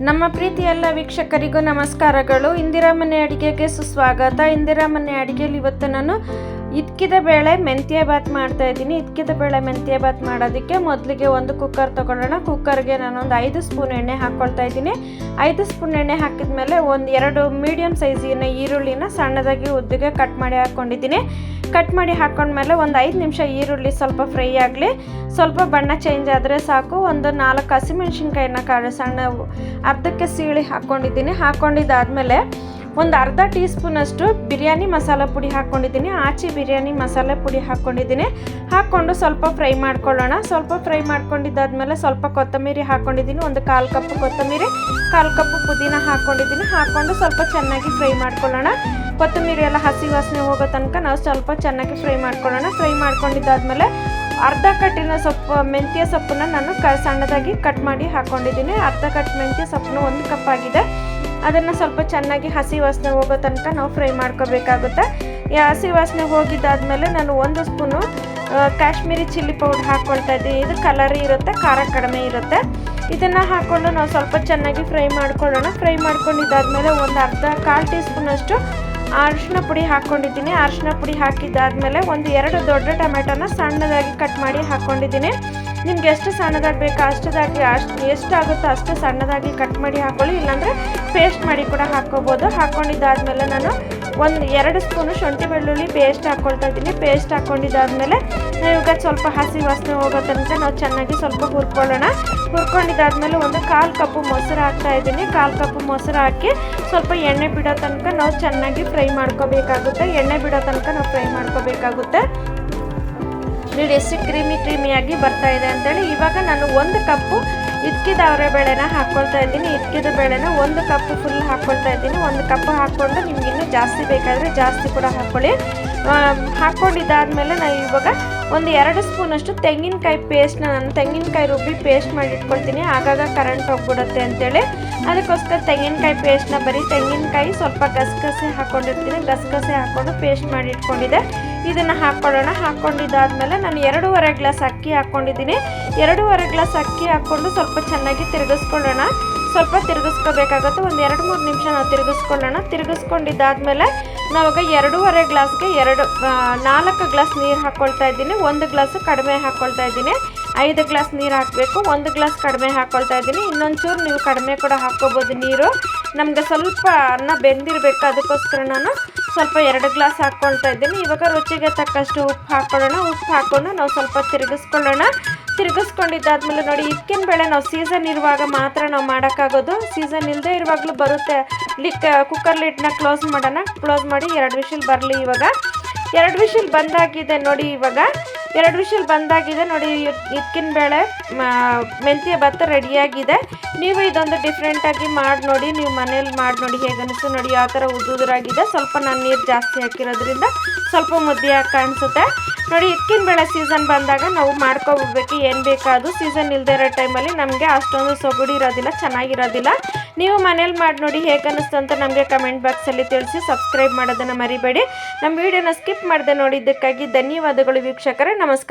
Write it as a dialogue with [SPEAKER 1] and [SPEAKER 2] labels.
[SPEAKER 1] ನಮ್ಮ ಪ್ರೀತಿ ಎಲ್ಲ ವೀಕ್ಷಕರಿಗೂ ನಮಸ್ಕಾರಗಳು. ಇಂದಿರಾ ಮನೆ ಅಡಿಗೆಗೆ ಸುಸ್ವಾಗತ. ಇಂದಿರಾ ಮನೆ ಅಡುಗೆಯಲ್ಲಿ ಇವತ್ತು ನಾನು ಇದ್ಕಿದ ಬೇಳೆ ಮೆಂತ್ಯ ಬಾತ್ ಮಾಡ್ತಾ ಇದ್ದೀನಿ. ಇದ್ಕಿದ ಬೇಳೆ ಮೆಂತ್ಯ ಬಾತ್ ಮಾಡೋದಕ್ಕೆ ಮೊದಲಿಗೆ ಒಂದು ಕುಕ್ಕರ್ ತೊಗೊಳ್ಳೋಣ. ಕುಕ್ಕರ್ಗೆ ನಾನೊಂದು ಐದು ಸ್ಪೂನ್ ಎಣ್ಣೆ ಹಾಕ್ಕೊಳ್ತಾ ಇದ್ದೀನಿ. ಐದು ಸ್ಪೂನ್ ಎಣ್ಣೆ ಹಾಕಿದ ಮೇಲೆ ಒಂದು ಎರಡು ಮೀಡಿಯಮ್ ಸೈಜಿನ ಈರುಳ್ಳಿನ ಸಣ್ಣದಾಗಿ ಉದ್ದಿಗೆ ಕಟ್ ಮಾಡಿ ಹಾಕ್ಕೊಂಡಿದ್ದೀನಿ ಕಟ್ ಮಾಡಿ ಹಾಕ್ಕೊಂಡ್ಮೇಲೆ ಒಂದು ಐದು ನಿಮಿಷ ಈರುಳ್ಳಿ ಸ್ವಲ್ಪ ಫ್ರೈ ಆಗಲಿ. ಸ್ವಲ್ಪ ಬಣ್ಣ ಚೇಂಜ್ ಆದರೆ ಸಾಕು. ಒಂದು ನಾಲ್ಕು ಹಸಿಮೆಣ್ಸಿನ್ಕಾಯಿನ ಕಾಳು ಸಣ್ಣ ಅರ್ಧಕ್ಕೆ ಸೀಳಿ ಹಾಕ್ಕೊಂಡಿದ್ದೀನಿ ಹಾಕ್ಕೊಂಡಿದ್ದಾದಮೇಲೆ ಒಂದು ಅರ್ಧ ಟೀ ಸ್ಪೂನಷ್ಟು ಬಿರಿಯಾನಿ ಮಸಾಲ ಪುಡಿ ಹಾಕ್ಕೊಂಡಿದ್ದೀನಿ. ಆಚೆ ಬಿರಿಯಾನಿ ಮಸಾಲೆ ಪುಡಿ ಹಾಕ್ಕೊಂಡಿದ್ದೀನಿ. ಹಾಕ್ಕೊಂಡು ಸ್ವಲ್ಪ ಫ್ರೈ ಮಾಡ್ಕೊಳ್ಳೋಣ. ಸ್ವಲ್ಪ ಫ್ರೈ ಮಾಡ್ಕೊಂಡಿದ್ದಾದ್ಮೇಲೆ ಸ್ವಲ್ಪ ಕೊತ್ತಂಬರಿ ಹಾಕ್ಕೊಂಡಿದ್ದೀನಿ. ಒಂದು ಕಾಲು ಕಪ್ ಕೊತ್ತಂಬರಿ, ಕಾಲು ಕಪ್ ಪುದೀನ ಹಾಕ್ಕೊಂಡಿದ್ದೀನಿ. ಹಾಕ್ಕೊಂಡು ಸ್ವಲ್ಪ ಚೆನ್ನಾಗಿ ಫ್ರೈ ಮಾಡ್ಕೊಳ್ಳೋಣ. ಕೊತ್ತಂಬರಿ ಎಲ್ಲ ಹಸಿ ವಾಸನೆ ಹೋಗೋ ತನಕ ನಾವು ಸ್ವಲ್ಪ ಚೆನ್ನಾಗಿ ಫ್ರೈ ಮಾಡ್ಕೊಳ್ಳೋಣ. ಫ್ರೈ ಮಾಡ್ಕೊಂಡಿದ್ದಾದಮೇಲೆ ಅರ್ಧ ಕಟ್ಟಿನ ಸೊಪ್ಪು, ಮೆಂತ್ಯ ಸೊಪ್ಪನ್ನ ನಾನು ಕ, ಸಣ್ಣದಾಗಿ ಕಟ್ ಮಾಡಿ ಹಾಕ್ಕೊಂಡಿದ್ದೀನಿ. ಅರ್ಧ ಕಟ್ ಮೆಂತ್ಯ ಸೊಪ್ಪನ್ನ ಒಂದು ಕಪ್ ಆಗಿದೆ. ಅದನ್ನು ಸ್ವಲ್ಪ ಚೆನ್ನಾಗಿ ಹಸಿ ವಾಸನೆ ಹೋಗೋ ತನಕ ನಾವು ಫ್ರೈ ಮಾಡ್ಕೋಬೇಕಾಗುತ್ತೆ. ಈ ಹಸಿ ವಾಸನೆ ಹೋಗಿದ್ದಾದಮೇಲೆ ನಾನು ಒಂದು ಸ್ಪೂನು ಕಾಶ್ಮೀರಿ ಚಿಲ್ಲಿ ಪೌಡ್ರ್ ಹಾಕ್ಕೊಳ್ತಾ ಇದ್ದೀನಿ. ಇದು ಕಲರ್ ಇರುತ್ತೆ, ಖಾರ ಕಡಿಮೆ ಇರುತ್ತೆ. ಇದನ್ನು ಹಾಕ್ಕೊಂಡು ನಾವು ಸ್ವಲ್ಪ ಚೆನ್ನಾಗಿ ಫ್ರೈ ಮಾಡ್ಕೊಳ್ಳೋಣ. ಫ್ರೈ ಮಾಡ್ಕೊಂಡಿದ್ದಾದಮೇಲೆ ಒಂದು ಅರ್ಧ ಕಾಲು ಟೀ ಸ್ಪೂನಷ್ಟು ಅರಿಶಿನ ಪುಡಿ ಹಾಕ್ಕೊಂಡಿದ್ದೀನಿ. ಅರಿಶಿನ ಪುಡಿ ಹಾಕಿದ್ದಾದಮೇಲೆ ಒಂದು ಎರಡು ದೊಡ್ಡ ಟೊಮೆಟೊನ ಸಣ್ಣದಾಗಿ ಕಟ್ ಮಾಡಿ ಹಾಕ್ಕೊಂಡಿದ್ದೀನಿ. ನಿಮ್ಗೆ ಎಷ್ಟು ಸಣ್ಣದಾಗಿ ಬೇಕಾ ಅಷ್ಟದಾಗಿ ಅಷ್ಟು ಎಷ್ಟಾಗುತ್ತೋ ಅಷ್ಟು ಸಣ್ಣದಾಗಿ ಕಟ್ ಮಾಡಿ ಹಾಕ್ಕೊಳ್ಳಿ ಇಲ್ಲಾಂದರೆ ಪೇಸ್ಟ್ ಮಾಡಿ ಕೂಡ ಹಾಕ್ಕೋಬೋದು. ಹಾಕ್ಕೊಂಡಿದ್ದಾದ್ಮೇಲೆ ನಾನು ಒಂದು ಎರಡು ಸ್ಪೂನು ಶುಂಠಿ ಬೆಳ್ಳುಳ್ಳಿ ಪೇಸ್ಟ್ ಹಾಕ್ಕೊಳ್ತಾ ಇದ್ದೀನಿ. ಪೇಸ್ಟ್ ಹಾಕ್ಕೊಂಡಿದ್ದಾದ್ಮೇಲೆ ಇವಾಗ ಸ್ವಲ್ಪ ಹಸಿ ವಾಸನೆ ಹೋಗೋ ತನಕ ನಾವು ಚೆನ್ನಾಗಿ ಸ್ವಲ್ಪ ಹುರ್ಕೊಳ್ಳೋಣ. ಹುರ್ಕೊಂಡಿದ್ದಾದ್ಮೇಲೆ ಒಂದು ಕಾಲು ಕಪ್ಪು ಮೊಸರು ಹಾಕ್ತಾ ಇದ್ದೀನಿ. ಕಾಲು ಕಪ್ಪು ಮೊಸರು ಹಾಕಿ ಸ್ವಲ್ಪ ಎಣ್ಣೆ ಬಿಡೋ ತನಕ ನಾವು ಚೆನ್ನಾಗಿ ಫ್ರೈ ಮಾಡ್ಕೋಬೇಕಾಗುತ್ತೆ. ಎಣ್ಣೆ ಬಿಡೋ ತನಕ ನಾವು ಫ್ರೈ ಮಾಡ್ಕೋಬೇಕಾಗುತ್ತೆ. ನೋಡಿ ಎಷ್ಟು ಕ್ರೀಮಿ ಕ್ರೀಮಿಯಾಗಿ ಬರ್ತಾ ಇದೆ ಅಂತೇಳಿ ಇವಾಗ ನಾನು ಒಂದು ಕಪ್ಪು ಇದ್ಕಿದ ಅವರೆ ಬೇಳೆನ ಹಾಕ್ಕೊಳ್ತಾ ಇದ್ದೀನಿ. ಇದ್ಕಿದ ಬೇಳೆನ ಒಂದು ಕಪ್ ಫುಲ್ ಹಾಕ್ಕೊಳ್ತಾ ಇದ್ದೀನಿ. ಒಂದು ಕಪ್ ಹಾಕ್ಕೊಂಡು ನಿಮ್ಗೆ ಇನ್ನೂ ಜಾಸ್ತಿ ಬೇಕಾದರೆ ಜಾಸ್ತಿ ಕೂಡ ಹಾಕ್ಕೊಳ್ಳಿ ಹಾಕ್ಕೊಂಡಿದ್ದಾದ್ಮೇಲೆ ನಾವು ಇವಾಗ ಒಂದು ಎರಡು ಸ್ಪೂನಷ್ಟು ತೆಂಗಿನಕಾಯಿ ಪೇಸ್ಟ್ನ ನಾನು ತೆಂಗಿನಕಾಯಿ ರುಬ್ಬಿ ಪೇಸ್ಟ್ ಮಾಡಿ ಇಟ್ಕೊಳ್ತೀನಿ. ಆಗಾಗ ಕರೆಂಟ್ ಹೋಗ್ಬಿಡುತ್ತೆ ಅಂತೇಳಿ. ಅದಕ್ಕೋಸ್ಕರ ತೆಂಗಿನಕಾಯಿ ಪೇಸ್ಟ್ನ ಬರೀ ತೆಂಗಿನಕಾಯಿ ಸ್ವಲ್ಪ ಗಸಗಸೆ ಹಾಕ್ಕೊಂಡಿರ್ತೀನಿ ಗಸಗಸೆ ಹಾಕ್ಕೊಂಡು ಪೇಸ್ಟ್ ಮಾಡಿ ಇಟ್ಕೊಂಡಿದ್ದೆ. ಇದನ್ನು ಹಾಕ್ಕೊಳ್ಳೋಣ ಹಾಕ್ಕೊಂಡಿದ್ದಾದ್ಮೇಲೆ ನಾನು ಎರಡೂವರೆ ಗ್ಲಾಸ್ ಅಕ್ಕಿ ಹಾಕ್ಕೊಂಡಿದ್ದೀನಿ ಎರಡೂವರೆ ಗ್ಲಾಸ್ ಅಕ್ಕಿ ಹಾಕ್ಕೊಂಡು ಸ್ವಲ್ಪ ಚೆನ್ನಾಗಿ ತಿರುಗಿಸ್ಕೊಳ್ಳೋಣ. ಸ್ವಲ್ಪ ತಿರುಗಿಸ್ಕೋಬೇಕಾಗುತ್ತೆ. ಒಂದು ಎರಡು ಮೂರು ನಿಮಿಷ ನಾವು ತಿರುಗಿಸ್ಕೊಳ್ಳೋಣ. ತಿರುಗಿಸ್ಕೊಂಡಿದ್ದಾದ್ಮೇಲೆ ನಾವಾಗ ಎರಡೂವರೆ ಗ್ಲಾಸ್ಗೆ ಎರಡು ನಾಲ್ಕು ಗ್ಲಾಸ್ ನೀರು ಹಾಕ್ಕೊಳ್ತಾ ಇದ್ದೀನಿ. ಒಂದು ಗ್ಲಾಸ್ ಕಡಿಮೆ ಹಾಕ್ಕೊಳ್ತಾ ಇದ್ದೀನಿ. ಐದು ಗ್ಲಾಸ್ ನೀರು ಹಾಕಬೇಕು. ಒಂದು ಗ್ಲಾಸ್ ಕಡಿಮೆ ಹಾಕ್ಕೊಳ್ತಾ ಇದ್ದೀನಿ. ಇನ್ನೊಂಚೂರು ನೀವು ಕಡಿಮೆ ಕೂಡ ಹಾಕ್ಕೋಬೋದು ನೀರು. ನಮಗೆ ಸ್ವಲ್ಪ ಅನ್ನ ಬೆಂದಿರಬೇಕು. ಅದಕ್ಕೋಸ್ಕರ ನಾನು ಸ್ವಲ್ಪ ಎರಡು ಗ್ಲಾಸ್ ಹಾಕ್ಕೊಳ್ತಾ ಇದ್ದೀನಿ. ಇವಾಗ ರುಚಿಗೆ ತಕ್ಕಷ್ಟು ಉಪ್ಪು ಹಾಕ್ಕೊಳ್ಳೋಣ ಉಪ್ಪು ಹಾಕ್ಕೊಂಡು ನಾವು ಸ್ವಲ್ಪ ತಿರುಗಿಸ್ಕೊಳ್ಳೋಣ. ತಿರುಗಿಸ್ಕೊಂಡಿದ್ದಾದ್ಮೇಲೆ ನೋಡಿ ಇಕ್ಕಿನ ಬೇಳೆ ನಾವು ಸೀಸನ್ ಇರುವಾಗ ಮಾತ್ರ ನಾವು ಮಾಡೋಕ್ಕಾಗೋದು. ಸೀಸನ್ ಇಲ್ಲದೆ ಇರುವಾಗಲೂ ಬರುತ್ತೆ. ಲಿಕ್ ಕುಕ್ಕರ್ ಲಿಟ್ನ ಕ್ಲೋಸ್ ಮಾಡೋಣ. ಕ್ಲೋಸ್ ಮಾಡಿ ಎರಡು ವಿಷಲ್ ಬರಲಿ ಇವಾಗ. ಎರಡು ವಿಷಲ್ ಬಂದಾಗಿದೆ ನೋಡಿ ಇವಾಗ. ಎರಡು ವಿಷಲ್ ಬಂದಾಗಿದೆ ನೋಡಿ ಇದಕ್ಕಿನ ಬೇಳೆ ಮೆಂತ್ಯ ಭತ್ತ ರೆಡಿಯಾಗಿದೆ. ನೀವು ಇದೊಂದು ಡಿಫ್ರೆಂಟಾಗಿ ಮಾಡಿ ನೋಡಿ, ನೀವು ಮನೇಲಿ ಮಾಡಿ ನೋಡಿ ಹೇಗೆ ಅನಿಸ್ತು ನೋಡಿ ಯಾವ ಥರ ಉದುರಾಗಿದೆ. ಸ್ವಲ್ಪ ನಾನು ನೀರು ಜಾಸ್ತಿ ಹಾಕಿರೋದ್ರಿಂದ ಸ್ವಲ್ಪ ಮುದ್ದೆಯಾಗಿ ಕಾಣಿಸುತ್ತೆ. ನೋಡಿ ಇದಕ್ಕಿನ ಬೇಳೆ ಸೀಸನ್ ಬಂದಾಗ ನಾವು ಮಾಡ್ಕೊಬಿಡ್ಬೇಕು ಏನು ಬೇಕಾದು ಸೀಸನ್ ಇಲ್ಲದೆ ಇರೋ ಟೈಮಲ್ಲಿ ನಮಗೆ ಅಷ್ಟೊಂದು ಸೊಗಡಿ ಇರೋದಿಲ್ಲ, ಚೆನ್ನಾಗಿರೋದಿಲ್ಲ. ನೀವು ಮನೇಲಿ ಮಾಡಿ ನೋಡಿ ಹೇಗೆ ಅನ್ನಿಸ್ತು ಅಂತ ನಮಗೆ ಕಮೆಂಟ್ ಬಾಕ್ಸಲ್ಲಿ ತಿಳಿಸಿ ಸಬ್ಸ್ಕ್ರೈಬ್ ಮಾಡೋದನ್ನು ಮರಿಬೇಡಿ. ನಮ್ಮ ವಿಡಿಯೋನ ಸ್ಕಿಪ್ ಮಾಡದೆ ನೋಡಿದ್ದಕ್ಕಾಗಿ ಧನ್ಯವಾದಗಳು ವೀಕ್ಷಕರೇ. ನಮಸ್ಕಾರ.